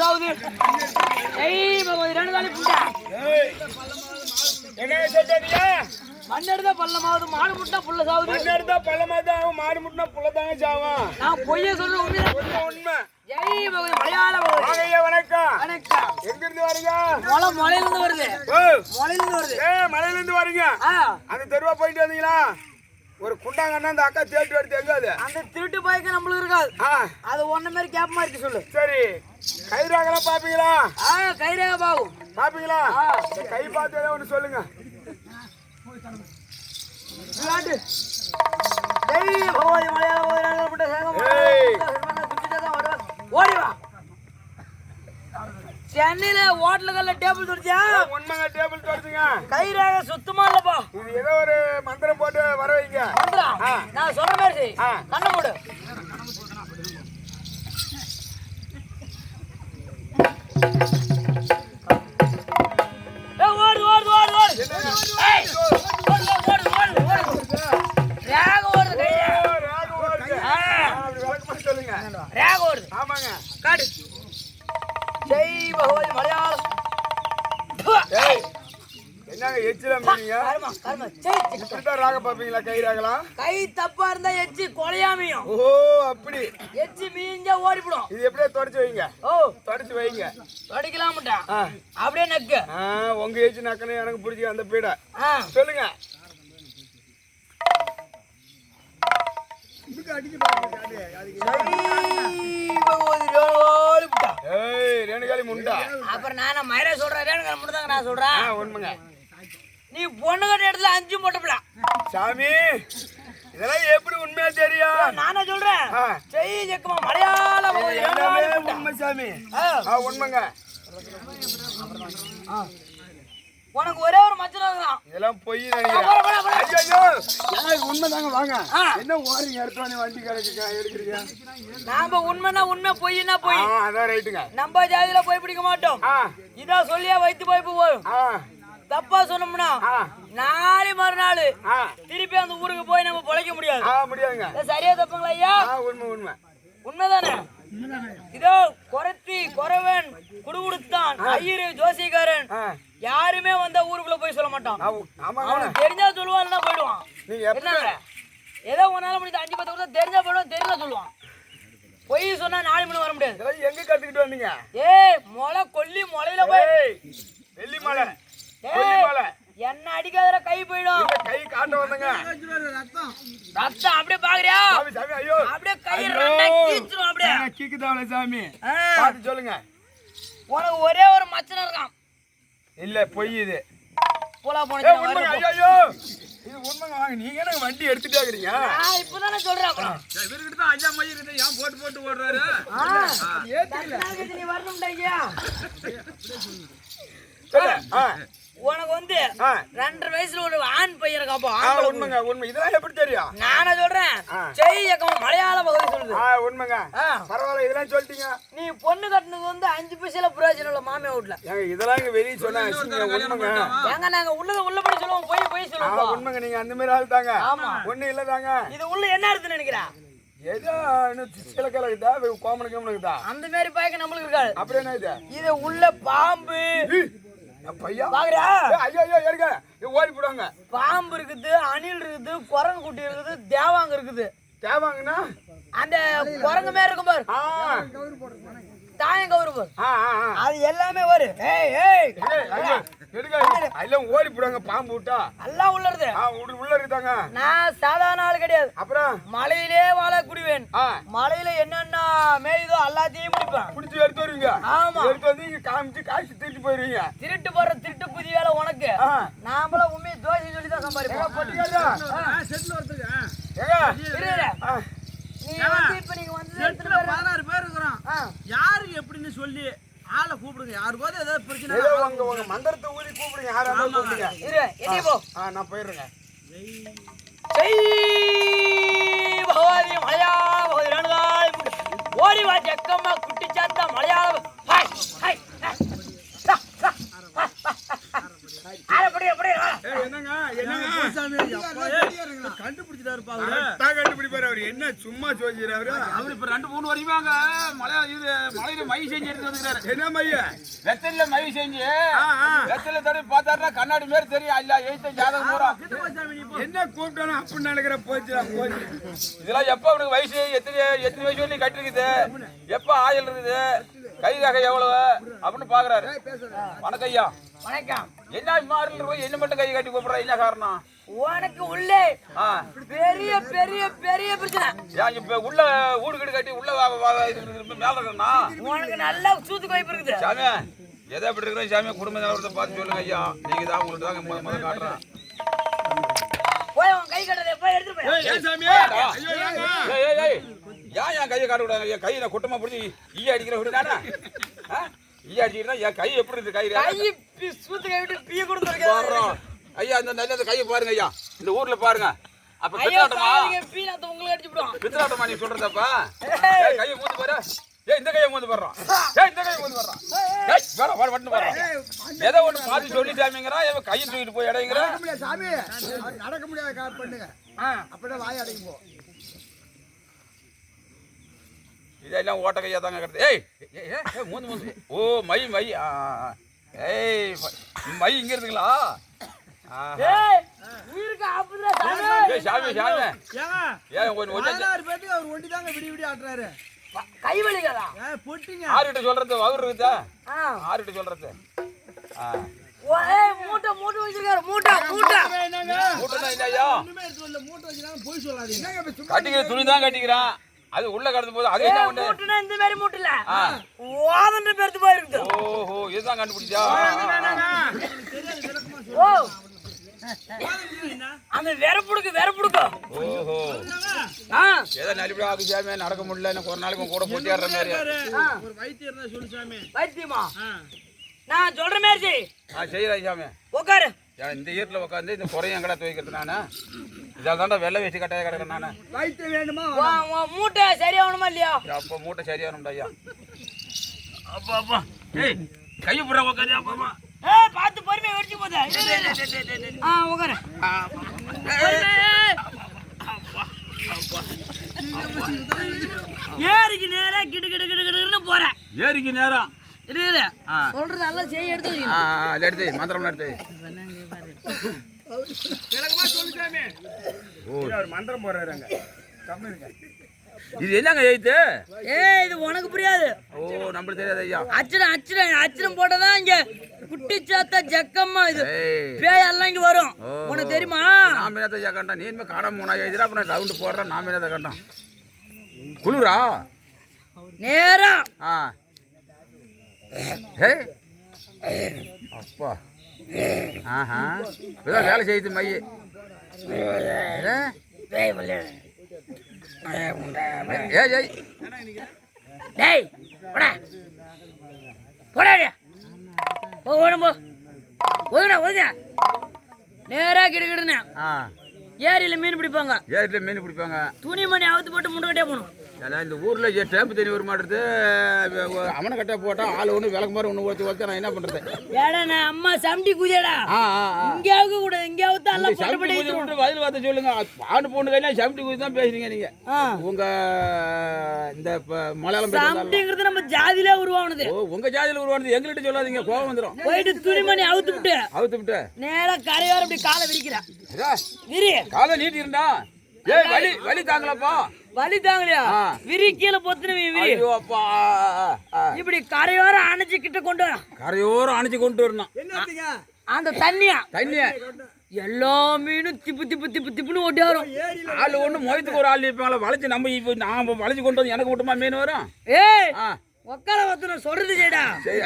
சாவுது. ஜெய் பகவதி ரெண்டு காலி புண்டா ஏய், என்ன சொல்றீங்க? மண்ணெடுத்த பள்ளமாவது மாடு முட்டா புள்ள சாவுது. மண்ணு எடுத்தா பள்ளமா தான் ஆகும் மாடு முட்டினா புள்ளதாங்க சாவும். நான் பொய்ய சொல்ற உண்மை உண்மை. ஜெய் பகவதி மலையாள பகவதி வணக்கம். வணக்கம். எங்க இருந்து வரீங்க? மொளை மலையில இருந்து வருது. மலையில இருந்து வருது. ஏ மலையில இருந்து வரீங்க அந்த தெருவா போயிட்டு வந்தீங்களா? ஒரு குண்டாங்கண்ணா அந்த அக்கா தேடி எடுத்து எங்க அது? அந்த திருட்டு பாய்க்கு நம்மளுக்கு இருக்காது. அது ஒன்ன மாதிரி கேப் மாதிரி சொல்லு. சரி. கயிறாங்கலாம் பாப்பீங்களா? ஆ கைரேக பாகும். பாப்பீங்களா? கை பார்த்து ஏதோ ஒன்று சொல்லுங்க. விளையாட்டு. ஜெய் பகவதி மலையாள ஏய். ஓடி வா. சென்னையில ஹோட்டலுகள்ல டேபிள் துடிச்சியா உண்மைங்க டேபிள் தொடச்சுங்க. கைரேக சுத்தமா இல்லப்பா. இது ஏதோ ஒரு மந்திரம் போட்டு வர வைங்க. ஆ. நான் சொல்ற மாதிரி. கண்ணை மூடு. ஏய், பாப்பீங்களா கை தப்பா இருந்தா எச்சி கொலையாமையும் ஓ அப்படி. எச்சி மீஞ்சா ஓடிப்படும் இது எப்படியே தொடச்சு வைங்க? ஓ. தொடச்சு வைங்க. அடிக்கலாம்டா ஆ. அப்படியே நக்கு. உங்க ஏச்சு நக்கனே எனக்கு பிடிச்சி அந்த பீடை. சொல்லுங்க. ரேணுகாலி அப்புறம் நான் மயிரா சொல்றேன்? ரேணுகா மட்டும் தாங்க நான் சொல்றேன். உண்மைங்க. நீ பொண்ணு கட்ட இடத்துல அஞ்சு போட்டப்படா. சாமி இதெல்லாம் எப்படி உண்மையா தெரியும்? நானே சொல்றேன். ஜெய் ஜெக்கமா மலையாள. உண்மை சாமி. ஆ, ஆ உண்மைங்க. உனக்கு ஒரே ஒரு மச்சனம் இருக்கான் இதெல்லாம் பொய் ஏன் உண்மைதாங்க வாங்க. என்ன ஓரிங்க எடுத்தோடனே வண்டி கிடக்கு எடுக்கிறீங்க? நாம உண்மைனா உண்மை பொய்னா பொய். அதான் ரைட்டுங்க. நம்ம ஜாதியில போய் பிடிக்க மாட்டோம். ஆ. இதா சொல்லியா வைத்து போய் போகும். ஆ. தப்பா சொன்னோம்னா நாளை மறுநாள் திருப்பி அந்த ஊருக்கு போய் நம்ம பொழைக்க முடியாது. ஆ முடியாதுங்க. சரியா தப்புங்களா ஐயா? ஆ உண்மை உண்மை. உண்மைதானே? இதோ குரத்தி குறவன் குடுகுடுத்தான். ஐயரு ஜோசிகாரன் யாருமே வந்தா ஊருக்குள்ள போய் சொல்ல மாட்டான். அவனுக்கு தெரிஞ்சா சொல்லுவான் போயிடுவான். என்னங்க? ஏதோ உன்னால முடிஞ்ச அஞ்சு பத்து கூட தெரிஞ்சா போயிடுவான் தெரியல சொல்லுவான். பொய் சொன்னா நாலு மணி வர முடியாது. எங்க கத்துக்கிட்டு வந்தீங்க? ஏய் முளை கொல்லி முளையில போய் வெள்ளி மலை என்ன அடிக்காதற கை போயிடும். இந்த கை காட்ட வந்தங்க? ரத்தம் அப்படியே பாக்குறியா? சாமி சாமி ஐயோ. அப்படியே கை ஐயோ. ரெண்டா கீச்சிரும் அப்படியே. கீக்குதாவல சாமி? ஆ, பார்த்து சொல்லுங்க. உனக்கு ஒரே ஒரு மச்சனம் இருக்கான். இல்ல பொய் இது. போலா போன ஐயோ ஐயோ. இது உண்மைங்க வாங்க. நீங்க என்ன வண்டி எடுத்துட்டே இருக்கிறீங்க? நான் இப்பதானே சொல்றேன். இவர்கிட்ட தான் அஞ்சா மையம் இருக்கு. ஏன் போட்டு போட்டு ஓடுறாரு? பத்து கழிச்சு நீ வரணும்டா ஐயா. உனக்கு வந்து ரெண்டரை வயசுல ஒரு ஆண் பையன் இருக்காப்பா. உண்மைங்க உண்மை. இதெல்லாம் எப்படி தெரியும்? நானே சொல்றேன். ஆ. செய் இயக்கம் மலையாள பகுதி சொல்லுது. ஆ உண்மைங்க. பரவாயில்ல இதெல்லாம் சொல்லிட்டீங்க. நீ பொண்ணு கட்டினது வந்து அஞ்சு பைசல பிரயோஜனம் இல்ல மாமியா வீட்டுல ஏங்க இதெல்லாம் இங்க வெளியே சொன்னா அசிங்க உண்மைங்க. ஏங்க நாங்க உள்ளத உள்ளபடி சொல்லுவோம் போய் போய் ஆ சொல்லுவோம். உண்மைங்க நீங்க அந்த மாதிரி ஆள் தாங்க. ஆமா. ஒண்ணு இல்ல தாங்க. இது உள்ள என்ன இருக்குன்னு நினைக்கிறா? ஏதோ சில கலக்குதா கோமன கோமனுக்குதா அந்த மாதிரி பாய்க்க நம்மளுக்கு இருக்காது. அப்புறம் என்ன இது இது உள்ள பாம்பு. பையா பாக்குறியா ஐயோ ஐயோ எடுங்க. இது ஓடி போடுவாங்க. பாம்பு இருக்குது அணில் இருக்குது குரங்கு குட்டி இருக்குது தேவாங்க இருக்குது. தேவாங்கண்ணா அந்த குரங்கு மாதிரி இருக்கும் பாரு. ஆ. தாயம் கவுரு பாரு அது எல்லாமே வரும். ஏய் ஏய். எல்லாம் ஓடி போடுவாங்க பாம்பு விட்டா. எல்லாம் உள்ளது ஆ உள்ள உள்ள இருக்காங்க நான் சாதாரண ஆள் கிடையாது. அப்புறம்? மலையிலே வாழக்கூடியவன். ஆ. மலையில என்னென்ன மேயுதோ எல்லாத்தையும் முடிப்பேன் பிடிச்சி எடுத்து வருவீங்க. ஆமா. எடுத்து வந்து இங்க காமிச்சு காய்ச்சி திருப்பி போயிருவீங்க. திருட்டு போற திருட்டு புதிய வேலை உனக்கு. ஆ. நாமள உண்மையை தோசை சொல்லி தான் சம்பாதிப்போம். பட்டிக்காதா செட்டில் ஒருத்தருக்கு ஏங்க? இருடா. ஆ, நீ வந்து இப்ப நீங்க வந்து பதினாறு பேர் இருக்கிறோம். ஆ. யாருக்கு எப்படின்னு சொல்லி ஆளை கூப்பிடுங்க. யாருக்காவது ஏதாவது பிரச்சனை உங்க உங்க மந்திரத்தை ஊதி கூப்பிடுங்க. யாரா இருந்தாலும் கூப்பிடுங்க. இரு எட்டி போ. ஆ நான் போயிடுறேங்க. ஜெய் பகவாதி மலையாள பகவாதி ரணுகாய். ஓடி வா ஜக்கம்மா குட்டி சாத்தா மலையாள ஹாய் ஹாய் ஹா. ஆட, அப்படியே, கண்டுபிடிப்பாரு அவர். என்ன சும்மா சொல்லிடுறாரு அவர் இப்ப ரெண்டு மூணு வரைக்கும் மலை இது மலையில மை செஞ்சு எடுத்து வந்துக்கிறாரு. என்ன மைய வெத்தல்ல மை செஞ்சு ஆ, ஆ. வெத்தல தடவை பார்த்தாருன்னா கண்ணாடி மாதிரி தெரியும். அல்ல எழுத்த ஜாதகம் பூரா. என்ன கூப்பிட்டானோ அப்படின்னு நினைக்கிற போச்சு போச்சு. இதெல்லாம் எப்ப அவனுக்கு வயசு? எத்தனை எத்தனை வயசு வரையும் கட்டிருக்குது? எப்ப ஆயில் இருக்குது? கை எவ்வளவு? அப்படின்னு பாக்குறாரு. வணக்கம் ஐயா. வணக்கம். என்ன மாறல போய் என்ன மட்டும் கை கட்டி கூப்பிடுற? என்ன காரணம்? உனக்கு உள்ளே பெரிய பெரிய பெரிய பிரச்சனை. இப்ப உள்ள வீடு கீடு கட்டி உள்ள மேல இருக்கா உனக்கு நல்லா சூத்து வாய்ப்பு இருக்குது. சாமி எதை எப்படி இருக்கிறோம் சாமி? குடும்ப நிலவரத்தை பார்த்து சொல்லுங்க ஐயா. நீங்க தான் உங்களுக்கு தான் முத முத காட்டுறேன். போய் உன் கை கட்டதை போய் எடுத்துட்டு போய். ஏன் சாமி. ஏண்டா? ஐயோ ஏங்க ஏய், ஏய், ஏய். ஏன் என் கையை காட்ட விடாங்க கையை நான் குட்டமா பிடிச்சி ஈ அடிக்கிற விடுதானே ஈ என் கை எப்படி இருக்கு கை கை சூத்து கை விட்டு கொடுத்துருக்கேன் ஐயா இந்த நல்ல கையை பாருங்க ஐயா. இந்த ஊர்ல பாருங்க. அப்ப பித்தலாட்டமா? உங்களுக்கு அடிச்சு விடுவான். பித்தலாட்டமா நீ சொல்றதப்பா? ஏய். ஏய், கையை மூந்து பாரு. ஏய் இந்த கையை மூந்து பாடுறான் ஏய் இந்த கையை மூந்து பாடுறான் ஏய். வர வர வட்டு பாடுறான் ஏதோ இவன் கையை தூக்கிட்டு போய் இடைங்கிறான் நடக்க முடியாது கார் பண்ணுங்க. வாய் போ. இதெல்லாம் ஓட்ட கையா தாங்க கிடது ஏய் மூந்து மூந்து. Oh my my. ஏய் ம- இங்க இருக்குங்களா? ஆறுகிட்ட சொல்றது அவர் இருக்குதா? ஆறுகிட்ட சொல்றது. மூட்டை மூட்டை வச்சிருக்காரு மூட்டை மூட்டை. இல்லையா? மூட்டை வச்சுனாலும் போய் சொல்லாதீங்க. கட்டிக்கிற துணி தான் கட்டிக்கிறான். அது உள்ள கடந்து போது அது என்ன ஒண்ணு மூட்டைனா இந்த மாதிரி மூட்டை இல்ல ஆ. ஓதன்ற பேர்த்து போய் இருக்குது ஓஹோ இதுதான் கண்டுபிடிச்சா? ஓ. அந்த வெறப்புடுக்கு வெறப்புடுக்கு. ஓஹோ. ஆ. ஏதோ நலிபடி ஆகு சாமி நடக்க முடியல எனக்கு ஒரு நாளைக்கு கூட போட்டி ஆடுற மாதிரி ஒரு வைத்தியம் இருந்தா சொல்லு சாமி வைத்தியமா. நான் சொல்ற மாதிரி செய். ஆ செய்யறேன் சாமி. உட்காரு இந்த ஈரத்தில் உட்காந்து இந்த குறையும் எங்கடா துவைக்கிறது நானு? இதால் தாண்டா வெள்ளை வச்சு கட்டாய கிடக்கிறேன் நானு. வைத்தியம் வேணுமா? மூட்டை சரியாகணுமா இல்லையா? அப்போ மூட்டை சரியானும்டா ஐயா அப்பா அப்பா. ஏய் கையை புறா உட்காந்து அப்பா அம்மா. ஏய் பார்த்து பொறுமையா வெடிச்சு போதா. ஆ உட்காரு. ஏரிக்கு நேரா கிடு கிடு கிடு கிடுன்னு போறேன். ஏரிக்கு நேரம் இரு இரு ஆ. சொல்றது எல்லாம் செய்ய எடுத்து. ஆ எடுத்து மந்திரம் எடுத்து விளக்கமா மந்திரம் இருங்க. இது என்னங்க எழுத்து ஏய் இது உனக்கு புரியாது. ஓ நம்மளுக்கு தெரியாது ஐயா. அச்சரம் அச்சரம் அச்சரம் போட்டதான் இங்க. குட்டிச்சாத்த ஜக்கம்மா இது. பேயெல்லாம் இங்க வரும். உனக்கு தெரியுமா? நான் மீனத்தை ஐயா கண்டான் நீ காண மூணா எழுதுறா அப்புறம் ரவுண்டு போடுறேன். நான் மீனத்தை கண்டான் குளிரா? நேரா. ஆ. அப்பா. ஆஹா. இப்பதான் வேலை செய்யுது மைய. ஏய் ஏய். டேய் போடா. போடா. போ ஓடும் போ. ஒதுடா ஒதுங்க நேரா கிடுகிடுன்னு. ஆ. ஏரியில மீன் பிடிப்பாங்க. ஏரியில் மீன் பிடிப்பாங்க. துணிமணி அவுத்து போட்டு முண்டை போகணும். ஏன்னா இந்த ஊரில் டேம்பு தண்ணி வர மாட்டேது அவனை கட்ட போட்டால் ஆள் ஒன்று விளக்கு மாதிரி ஒன்று ஓத்தி ஓத்தி நான் என்ன பண்ணுறது ஏடா நான் அம்மா சம்டி குதியடா. இங்கேயாவது கூட குதி விட்டு பதில் வார்த்தை சொல்லுங்க. ஆணு பொண்ணு கையில சமட்டி குதி தான் பேசுறீங்க நீங்க. ஆ. உங்க இந்த மலையாளம் சம்டிங்கிறது நம்ம ஜாதியிலே உருவானது. ஓ உங்க ஜாதியில உருவானது. எங்கள்கிட்ட சொல்லாதீங்க கோபம் வந்துடும் போயிட்டு துணிமணி அவுத்து விட்டு. அவுத்து விட்டு. நேரா கரையோர அப்படி காலை விரிக்கிற இதா, விரி காலை நீட்டி இருந்தா ஏய் வலி வலி தாங்கலப்பா. வலி தாங்கலையா ஆ. விரி கீழே பொத்துன விரி. இப்படி கரையோர அணைச்சு கிட்ட கொண்டு வா. கரையோரம் அணைச்சு கொண்டு வரணும். அந்த தண்ணியா? தண்ணிய? எல்லா மீனும் திப்பு திப்பு திப்பு திப்புன்னு ஓட்டி வரும். ஆள் ஒண்ணு முயத்துக்கு ஒரு ஆள் இருப்பாங்களா வளைச்சு நம்ம இப்போ நான் வளைச்சு கொண்டு வந்து எனக்கு மட்டுமா மீன் வரும்? ஏய் ஆ. உக்கால ஒருத்தன சொல்றது செய்டா. சரி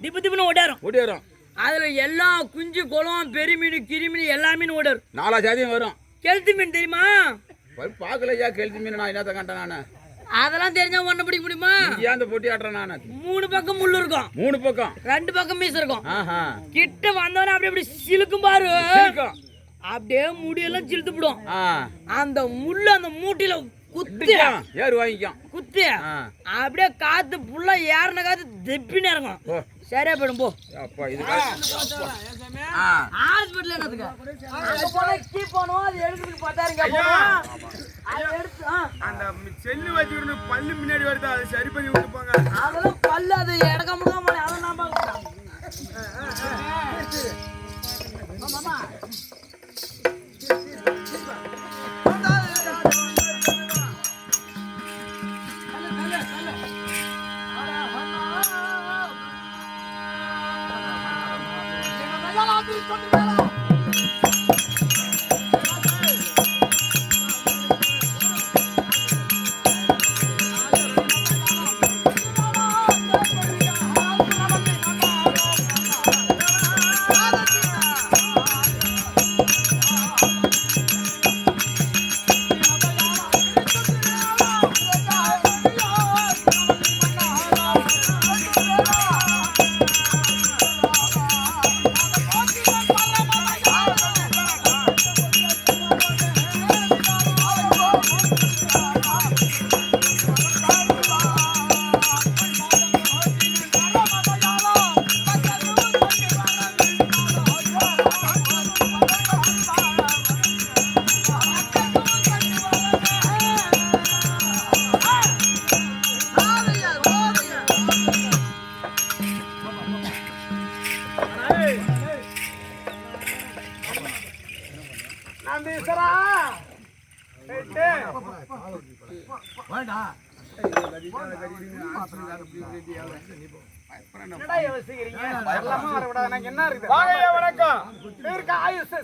திப்பு திப்புன்னு ஓட்டாரும் ஓடி வரும். அதுல எல்லா குஞ்சு குளம் பெரிய மீன் கிரி மீன் எல்லா மீனும் ஓடாரு நாலா ஜாதியும் வரும். கெளுத்தி மீன் தெரியுமா? பார்க்கலையா? கெளுத்தி மீன் நான் என்னத்த கண்டேன் நான்? அதெல்லாம் தெரிஞ்சா ஒண்ணு பிடிக்க முடியுமா? ஏன் அந்த போட்டி ஆடுறேன் நான்? மூணு பக்கம் முள்ளு இருக்கும். மூணு பக்கம்? ரெண்டு பக்கம் மீஸ் இருக்கும். கிட்ட வந்தவன அப்படி அப்படி சிலுக்கும் பாரு. அப்படியே முடியெல்லாம் சிலுத்து விடும் அந்த முள்ளு அந்த மூட்டில குத்தி. ஏறு வாங்கிக்கும். குத்தி. அப்படியே காத்து புல்லா ஏறின காத்து தெப்பின்னு இறங்கும். சரியா போயிடும் போ. அப்பா இது. ஹாஸ்பிட்டல் என்னதுக்கு அங்க போனா கீ போனோம் அது எடுக்கிறதுக்கு பத்தாயிரம் கேட்போம் அது எடுத்து ஆ, அந்த செல்லு வச்சுக்கணும் பல்லு முன்னாடி வருது அதை சரி பண்ணி விட்டுப்பாங்க அதெல்லாம் பல்லு அது இடக்க முடியாம அதை நான் பார்க்கறேன் நந்தீஸ்வரா ரைட்டு.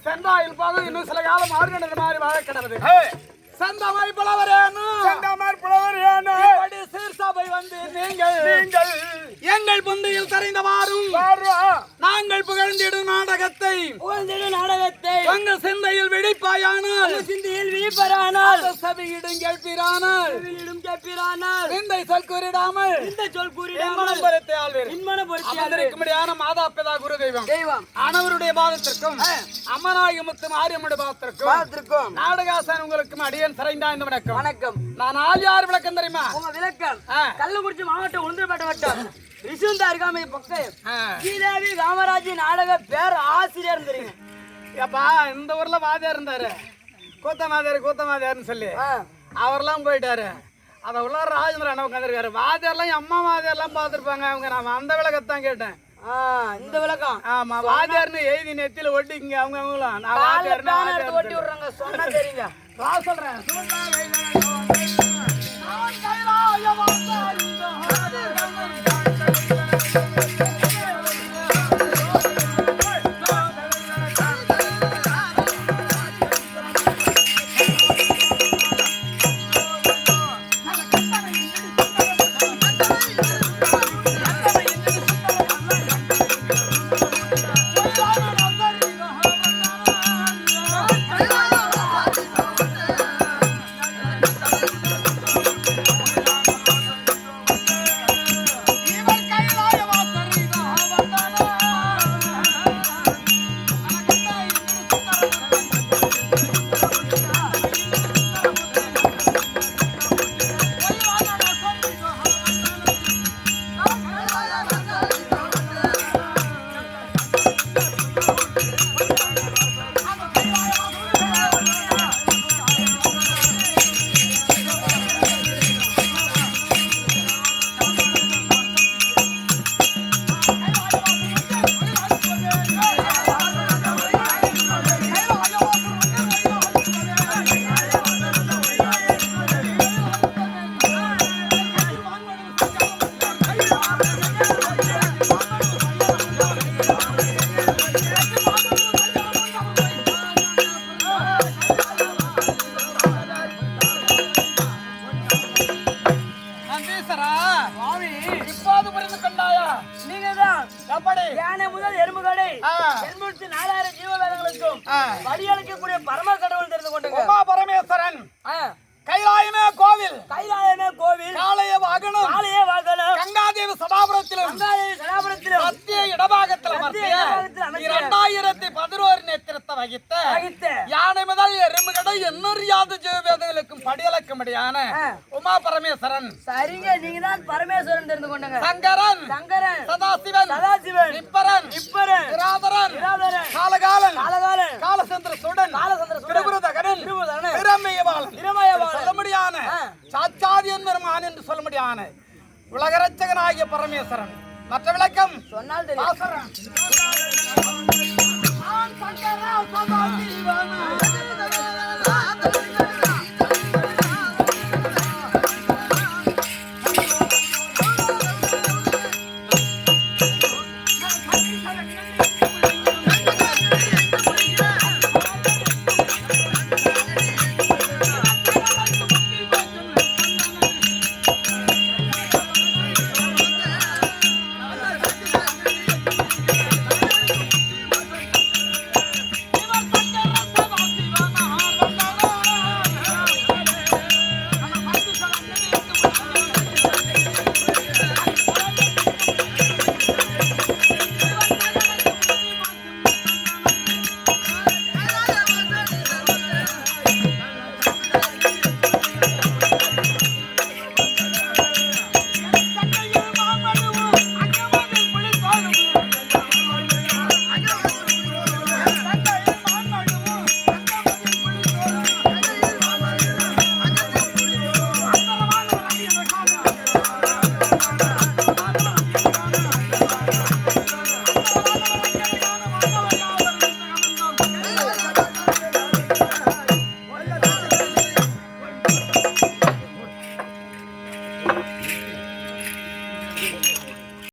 செந்தாயில் போதும் இன்னும் சில காலம் ஆறுகின்ற மாதிரி வாழ கிடக்குது செந்தமாய் புலவரேனும் செந்தமாய் புலவரேனும் இப்படி சீர்சபை வந்து நீங்கள் நீங்கள் எங்கள் புந்தையில் கரைந்தவாறும் நாங்கள் புகழ்ந்திடும் நாடகத்தை புகழ்ந்திடு நாடகத்தை எங்கள் சிந்தையில் வெடிப்பாயானால் சிந்தையில் விழிப்பரானால் சபையிடும் கேட்பிரானால் இடும் கேட்பிரானால் சிந்தை சொல் கூறிடாமல் இந்த சொல் கூறிடாமல் பருத்தை ஆள்வீர். இன்மன மாதா பிதா குரு தெய்வம். தெய்வம் அனவருடைய பாதத்திற்கும் அம்மனாகி முத்தும் ஆரியமுடைய பாதத்திற்கும் பார்த்திருக்கோம் நாடகாசன் உங்களுக்கும் அடியன் சிறைந்தா இந்த வணக்கம். வணக்கம். நான் ஆள் யார் விளக்கம் தெரியுமா? உங்க விளக்கம். கள்ளக்குறிச்சி மாவட்டம் உளுந்தூர்பேட்டை வட்டம். ரிசுந்த அருகாமை பக்கம். ஸ்ரீதேவி காமராஜ் நாடக பேர் ஆசிரியர் தெரியுங்க. ஏப்பா இந்த ஊர்ல வாதியார் இருந்தாரு. கூத்த மாதியார் கூத்த மாதியார்னு சொல்லி. அவர்லாம் போயிட்டாரு. அத உள்ள ராஜேந்திர அண்ணா உட்காந்துருக்காரு வாதியார்லாம் என் அம்மா வாதியார்லாம் பார்த்துருப்பாங்க. அவங்க நான் அந்த விளக்கத்தான் கேட்டேன். ஆ, இந்த விளக்கம். ஆமா வாதியார்னு எழுதி நெத்தியில ஒட்டிங்க அவங்க அவங்களும். நான் எடுத்து ஒட்டி விடுறாங்க. சொன்னா தெரியுங்க. நான் சொல்றேன். நந்தீஸ்வரா படியலக்கும்படியான ஆ. உமா பரமேஸ்வரன். சரிங்க நீங்க தான் பரமேஸ்வரன் தெரிந்து கொண்டுங்க. சங்கரன். சங்கரன். சதாசிவன். சதாசிவன். நிப்பரன். இப்பரன் கிராதரன் கிராதரன் காலகாலன். காலகாலன். காலசந்திர சுடன் காலசந்திர திரிபுரதகரன் திரிபுரதகரன், திரமயவாளன் திரமயவாளன். சொல்ல முடியான ஆ. சாச்சாதியன் பெருமான் என்று சொல்ல முடியான உலகரட்சகனாகிய பரமேஸ்வரன். மற்ற விளக்கம்? சொன்னால் தெரியும். சங்கரா சதாசிவன்.